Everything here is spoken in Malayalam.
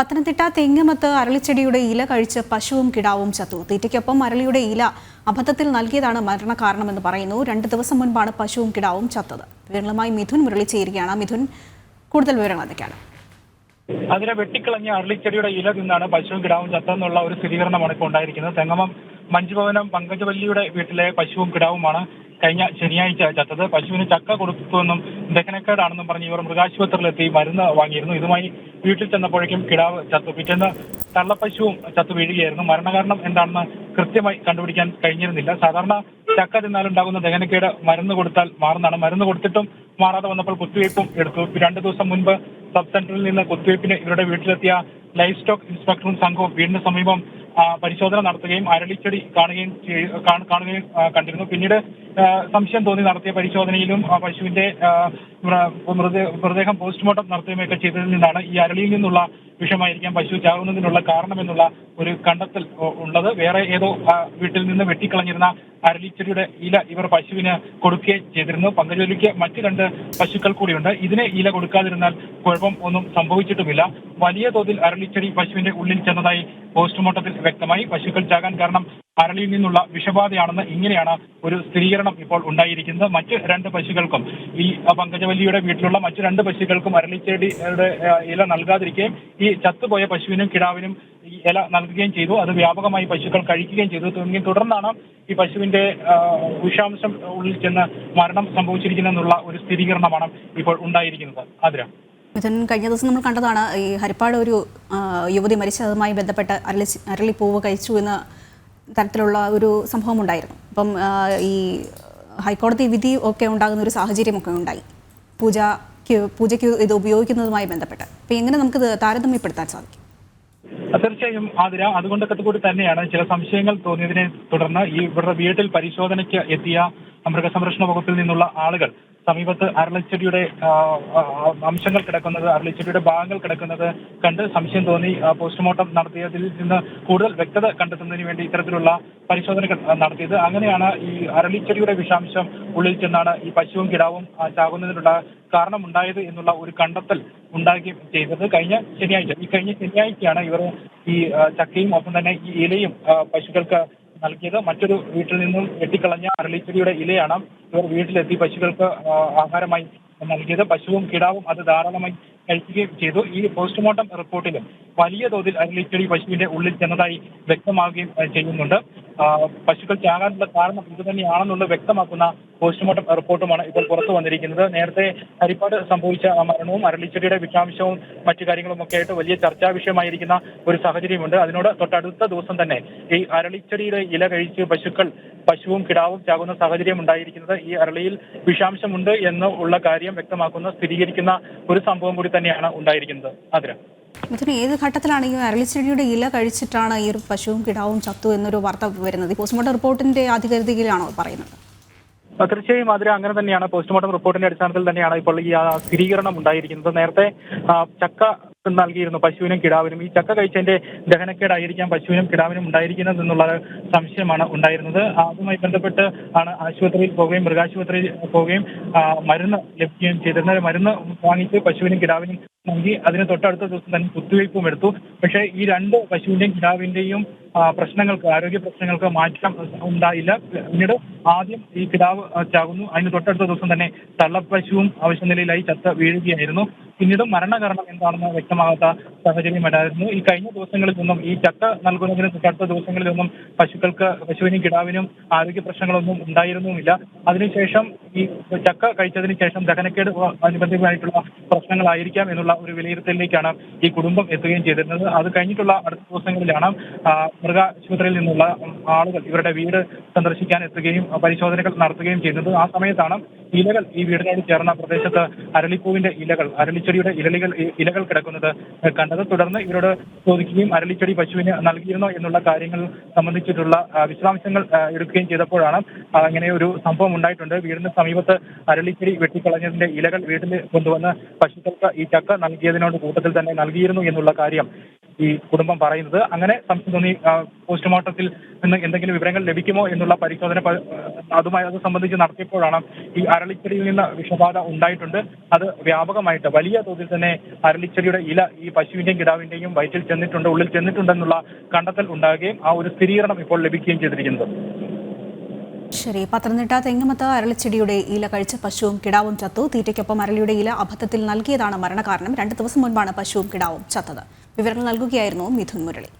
പത്തനംതിട്ട തെങ്ങമത്ത് അരളിച്ചെടിയുടെ ഇല കഴിച്ച് പശുവും കിടാവും ചത്തു. തീറ്റയ്ക്കൊപ്പം അരളിയുടെ ഇല അബദ്ധത്തിൽ നൽകിയതാണ് മരണകാരണമെന്ന് പറയുന്നു. രണ്ട് ദിവസം മുൻപാണ് പശുവും കിടാവും ചത്തത്. വിവരങ്ങളുമായി മിഥുൻ മുരളി ചേരുകയാണ് മിഥുൻ കൂടുതൽ വിവരങ്ങൾ എന്തൊക്കെയാണ്? അതിനെ വെട്ടിക്കളഞ്ഞ അരളിച്ചെടിയുടെ ഇല നിന്നാണ് പശുവും കിടാവും ചത്തെന്നുള്ള ഒരു സ്ഥിരീകരണമാണ് ഇപ്പോൾ ഉണ്ടായിരിക്കുന്നത്. തെങ്ങമം മഞ്ജുഭവനം പങ്കജവല്ലിയുടെ വീട്ടിലെ പശുവും കിടാവുമാണ് കഴിഞ്ഞ ശനിയാഴ്ച ചത്തത് പശുവിന് ചക്ക കൊടുത്തുവെന്നും ദഹനക്കേടാണെന്നും പറഞ്ഞ് ഇവർ മൃഗാശുപത്രിയിലെത്തി മരുന്ന് വാങ്ങിയിരുന്നു. ഇതുമായി വീട്ടിൽ ചെന്നപ്പോഴേക്കും കിടാവ് ചത്തു. പിറ്റേന്ന് തള്ളപ്പശുവും ചത്തു വീഴുകയായിരുന്നു. മരണകാരണം എന്താണെന്ന് കൃത്യമായി കണ്ടുപിടിക്കാൻ കഴിഞ്ഞിരുന്നില്ല. സാധാരണ ചക്ക തിന്നാലുണ്ടാകുന്ന ദഹനക്കേട് മരുന്ന് കൊടുത്താൽ മാറുന്നതാണ്. മരുന്ന് കൊടുത്തിട്ടും മാറാതെ വന്നപ്പോൾ കുത്തിവയ്പ്പും എടുത്തു. രണ്ടു ദിവസം മുൻപ് സബ് സെന്ററിൽ നിന്ന് കുത്തിവയ്പ്പിന് ഇവരുടെ വീട്ടിലെത്തിയ ലൈഫ് സ്റ്റോക്ക് ഇൻസ്പെക്ടറും സംഘവും വീടിന് സമീപം പരിശോധന നടത്തുകയും അരളിച്ചെടി കാണുകയും കാണുകയും കണ്ടിരുന്നു. പിന്നീട് സംശയം തോന്നി നടത്തിയ പരിശോധനയിലും ആ പശുവിന്റെ മൃതദേഹം പോസ്റ്റ്മോർട്ടം നടത്തുകയൊക്കെ ചെയ്തതിൽ നിന്നാണ് ഈ അരളിയിൽ നിന്നുള്ള വിഷമായിരിക്കാം പശു ചാകുന്നതിനുള്ള കാരണമെന്നുള്ള ഒരു കണ്ടെത്തൽ ഉള്ളത്. വേറെ ഏതോ വീട്ടിൽ നിന്ന് വെട്ടിക്കളഞ്ഞിരുന്ന അരളിച്ചെടിയുടെ ഇല ഇവർ പശുവിന് കൊടുക്കുകയും ചെയ്തിരുന്നു. പങ്കജോലിക്ക് മറ്റു രണ്ട് പശുക്കൾ കൂടിയുണ്ട്. ഇതിനെ ഇല കൊടുക്കാതിരുന്നാൽ കുഴപ്പം ഒന്നും സംഭവിച്ചിട്ടുമില്ല. വലിയ തോതിൽ അരളിച്ചെടി പശുവിന്റെ ഉള്ളിൽ ചെന്നതായി പോസ്റ്റ്മോർട്ടത്തിൽ വ്യക്തമായി. പശുക്കൾ ചാകാൻ കാരണം അരളിയിൽ നിന്നുള്ള വിഷബാധയാണെന്ന് ഇങ്ങനെയാണ് ഒരു സ്ഥിരീകരണം ഇപ്പോൾ ഉണ്ടായിരിക്കുന്നത്. മറ്റ് രണ്ട് പശുക്കൾക്കും ഈ പങ്കജവല്ലിയുടെ വീട്ടിലുള്ള മറ്റ് രണ്ട് പശുക്കൾക്കും അരളിച്ചെടിയുടെ ഇല നൽകാതിരിക്കുകയും ഈ ചത്തുപോയ പശുവിനും കിടാവിനും ഈ ഇല നൽകുകയും ചെയ്തു. അത് വ്യാപകമായി പശുക്കൾ കഴിക്കുകയും ചെയ്തു. തുടങ്ങി തുടർന്നാണ് ഈ പശുവിന്റെ വിഷാംശം ഉള്ളിൽ ചെന്ന് മരണം സംഭവിച്ചിരിക്കുന്നെന്നുള്ള ഒരു സ്ഥിരീകരണമാണ് ഇപ്പോൾ ഉണ്ടായിരിക്കുന്നത്. മിഥുൻ കഴിഞ്ഞ ദിവസം നമ്മൾ കണ്ടതാണ് ഈ ഹരിപ്പാട് ഒരു യുവതി മരിച്ചതുമായി ബന്ധപ്പെട്ട് അരളി അരളിപ്പൂവ് കഴിച്ചു എന്ന തരത്തിലുള്ള ഒരു സംഭവം ഉണ്ടായിരുന്നു അപ്പം ഈ ഹൈക്കോടതി വിധി ഒക്കെ ഉണ്ടാകുന്ന ഒരു സാഹചര്യമൊക്കെ ഉണ്ടായി. പൂജ പൂജയ്ക്ക് ഇത് ഉപയോഗിക്കുന്നതുമായി ബന്ധപ്പെട്ട്. അപ്പം എങ്ങനെ നമുക്ക് താരതമ്യപ്പെടുത്താൻ സാധിക്കും? തീർച്ചയായും ആതിര അതുകൊണ്ടൊക്കെ കൂടി തന്നെയാണ് ചില സംശയങ്ങൾ തോന്നിയതിനെ തുടർന്ന് ഈ ഇവരുടെ വീട്ടിൽ പരിശോധനയ്ക്ക് എത്തിയ മൃഗസംരക്ഷണ വകുപ്പിൽ നിന്നുള്ള ആളുകൾ സമീപത്ത് അരളിച്ചെടിയുടെ അംശങ്ങൾ കിടക്കുന്നത് അരളിച്ചെടിയുടെ ഭാഗങ്ങൾ കിടക്കുന്നത് കണ്ട് സംശയം തോന്നി. പോസ്റ്റ്മോർട്ടം നടത്തിയതിൽ നിന്ന് കൂടുതൽ വ്യക്തത കണ്ടെത്തുന്നതിന് വേണ്ടി ഇത്തരത്തിലുള്ള പരിശോധനകൾ നടത്തിയത്. അങ്ങനെയാണ് ഈ അരളിച്ചെടിയുടെ വിഷാംശം ഉള്ളിൽ ചെന്നാണ് ഈ പശുവും കിടാവും ചാകുന്നതിനുള്ള കാരണമുണ്ടായത് എന്നുള്ള ഒരു കണ്ടെത്തൽ ഉണ്ടാക്കി ചെയ്തത് കഴിഞ്ഞ ശനിയാഴ്ച. ഈ കഴിഞ്ഞ ശനിയാഴ്ചയാണ് ഇവർ ഈ ചക്കയും ഒപ്പം തന്നെ ഈ ഇലയും പശുക്കൾക്ക് നൽകിയത്. മറ്റൊരു വീട്ടിൽ നിന്നും വെട്ടിക്കളഞ്ഞ അരളിച്ചെടിയുടെ ഇലയാണ് ഇവർ വീട്ടിലെത്തി പശുക്കൾക്ക് ആഹാരമായി നൽകിയത്. പശുവും കിടാവും അത് ധാരാളമായി കഴിക്കുകയും ചെയ്തു. ഈ പോസ്റ്റ്മോർട്ടം റിപ്പോർട്ടിലും വലിയ തോതിൽ അരളിച്ചെടി പശുവിന്റെ ഉള്ളിൽ ചെന്നതായി വ്യക്തമാവുകയും ചെയ്യുന്നുണ്ട്. പശുക്കൾ ചാകാനുള്ള കാരണം ഇത് തന്നെയാണെന്നുള്ളത് വ്യക്തമാക്കുന്ന പോസ്റ്റ്മോർട്ടം റിപ്പോർട്ടുമാണ് ഇപ്പോൾ പുറത്തു വന്നിരിക്കുന്നത്. നേരത്തെ ഹരിപ്പാട് സംഭവിച്ച മരണവും അരളിച്ചെടിയുടെ വിഷാംശവും മറ്റു കാര്യങ്ങളും ഒക്കെ ആയിട്ട് വലിയ ചർച്ചാ വിഷയമായിരിക്കുന്ന ഒരു സാഹചര്യമുണ്ട്. അതിനോട് തൊട്ടടുത്ത ദിവസം തന്നെ ഈ അരളിച്ചെടിയുടെ ഇല കഴിച്ച് പശുക്കൾ പശുവും കിടാവും ചാകുന്ന സാഹചര്യം ഉണ്ടായിരിക്കുന്നത്. ഈ അരളിയിൽ വിഷാംശമുണ്ട് എന്ന് ഉള്ള കാര്യം വ്യക്തമാക്കുന്ന സ്ഥിരീകരിക്കുന്ന ഒരു സംഭവം കൂടി തന്നെയാണ് ഉണ്ടായിരിക്കുന്നത്. അതിന് ഏത് ഘട്ടത്തിലാണ് ഈ അരളിച്ചെടിയുടെ ഇല കഴിച്ചിട്ടാണ് ഈ ഒരു പശുവും കിടാവും ചത്തു എന്നൊരു വാർത്ത വരുന്നത്? പോസ്റ്റ്മോർട്ടം റിപ്പോർട്ടിന്റെ ആധികാരികതയിലാണോ പറയുന്നത്? തീർച്ചയായും അതിൽ അങ്ങനെ തന്നെയാണ്. പോസ്റ്റ്മോർട്ടം റിപ്പോർട്ടിന്റെ അടിസ്ഥാനത്തിൽ തന്നെയാണ് ഇപ്പോൾ ഈ സ്ഥിരീകരണം ഉണ്ടായിരിക്കുന്നത്. നേരത്തെ ചക്ക നൽകിയിരുന്നു പശുവിനും കിടാവിനും. ഈ ചക്ക കഴിച്ചതിന്റെ ദഹനക്കേടായിരിക്കാം പശുവിനും കിടാവിനും ഉണ്ടായിരിക്കുന്നത് എന്നുള്ള സംശയമാണ് ഉണ്ടായിരുന്നത്. അതുമായി ബന്ധപ്പെട്ട് ആണ് ആശുപത്രിയിൽ പോവുകയും മൃഗാശുപത്രിയിൽ പോവുകയും മരുന്ന് ലഭിക്കുകയും ചെയ്തിരുന്നത്. മരുന്ന് വാങ്ങിച്ച് പശുവിനും കിടാവിനും നൽകി അതിന് തൊട്ടടുത്ത ദിവസം തന്നെ കുത്തിവയ്പ്പും എടുത്തു. പക്ഷേ ഈ രണ്ട് പശുവിന്റെയും കിടാവിന്റെയും പ്രശ്നങ്ങൾക്ക് ആരോഗ്യ പ്രശ്നങ്ങൾക്ക് മാറ്റം ഉണ്ടായില്ല. പിന്നീട് ആദ്യം ഈ കിടാവ് ചാകുന്നു. അതിന് തൊട്ടടുത്ത ദിവസം തന്നെ തള്ളപ്പശുവും ആവശ്യനിലയിലായി ചത്ത വീഴുകയായിരുന്നു. പിന്നീട് മരണകാരണം എന്താണെന്ന് വ്യക്തമാകാത്ത സാഹചര്യം ഉണ്ടായിരുന്നു. ഈ കഴിഞ്ഞ ദിവസങ്ങളിൽ നിന്നും ഈ ചക്ക നൽകുന്നതിന് തൊട്ടടുത്ത ദിവസങ്ങളിലൊന്നും പശുക്കൾക്ക് പശുവിനും കിടാവിനും ആരോഗ്യ പ്രശ്നങ്ങളൊന്നും ഉണ്ടായിരുന്നുമില്ല. അതിനുശേഷം ഈ ചക്ക കഴിച്ചതിന് ശേഷം ദഹനക്കേട് അനുബന്ധമായിട്ടുള്ള പ്രശ്നങ്ങളായിരിക്കാം എന്നുള്ള ഒരു വിലയിരുത്തലിലേക്കാണ് ഈ കുടുംബം എത്തുകയും ചെയ്തിരുന്നത്. അത് കഴിഞ്ഞിട്ടുള്ള അടുത്ത ദിവസങ്ങളിലാണ് മൃഗാശുപത്രിയിൽ നിന്നുള്ള ആളുകൾ ഇവരുടെ വീട് സന്ദർശിക്കാൻ എത്തുകയും പരിശോധനകൾ നടത്തുകയും ചെയ്യുന്നത് ആ സമയത്താണ് ഇലകൾ ഈ വീടിനോട് ചേർന്ന പ്രദേശത്ത് അരളിപ്പൂവിന്റെ ഇലകൾ അരളിച്ചെടിയുടെ ഇലകൾ ഇലകൾ കിടക്കുന്നത് കണ്ടത്. തുടർന്ന് ഇവരോട് ചോദിക്കുകയും അരളിച്ചെടി പശുവിന് നൽകിയിരുന്നോ എന്നുള്ള കാര്യങ്ങൾ സംബന്ധിച്ചിട്ടുള്ള വിശദാംശങ്ങൾ എടുക്കുകയും ചെയ്തപ്പോഴാണ് അങ്ങനെ ഒരു സംഭവം ഉണ്ടായിട്ടുണ്ട്. വീടിന് സമീപത്ത് അരളിച്ചെടി വെട്ടിക്കളഞ്ഞതിന്റെ ഇലകൾ വീട്ടിൽ കൊണ്ടുവന്ന് പശുക്കൾക്ക് ഈ ചക്ക നൽകിയതിനോട് കൂട്ടത്തിൽ തന്നെ നൽകിയിരുന്നു എന്നുള്ള കാര്യം ഈ കുടുംബം പറയുന്നത്. അങ്ങനെ പോസ്റ്റ്മോർട്ടത്തിൽ നിന്ന് എന്തെങ്കിലും വിവരങ്ങൾ ലഭിക്കുമോ എന്നുള്ള പരിശോധന അതുമായി അത് സംബന്ധിച്ച് നടത്തിയപ്പോഴാണ് ഈ അരളിച്ചെടിയിൽ നിന്ന് വിഷബാധ ഉണ്ടായിട്ടുണ്ട്. അത് വ്യാപകമായിട്ട് വലിയ തോതിൽ തന്നെ അരളിച്ചെടിയുടെ ഇല ഈ പശുവിന്റെയും കിടാവിന്റെയും വയറ്റിൽ ചെന്നിട്ടുണ്ട് ഉള്ളിൽ ചെന്നിട്ടുണ്ടെന്നുള്ള കണ്ടെത്തൽ ഉണ്ടാകുകയും ആ ഒരു സ്ഥിരീകരണം ഇപ്പോൾ ലഭിക്കുകയും ചെയ്തിരിക്കുന്നത്. ശരി പത്തനംതിട്ട തെങ്ങുമത്ത് അരളിച്ചെടിയുടെ ഇല കഴിച്ച് പശുവും കിടാവും ചത്തു. തീറ്റയ്ക്കൊപ്പം അരളിയുടെ ഇല അബദ്ധത്തിൽ നൽകിയതാണ് മരണകാരണം. രണ്ട് ദിവസം മുൻപാണ് പശുവും കിടാവും ചത്തത്. വിവരങ്ങൾ നൽകുകയായിരുന്നു മിഥുൻ മുരളി.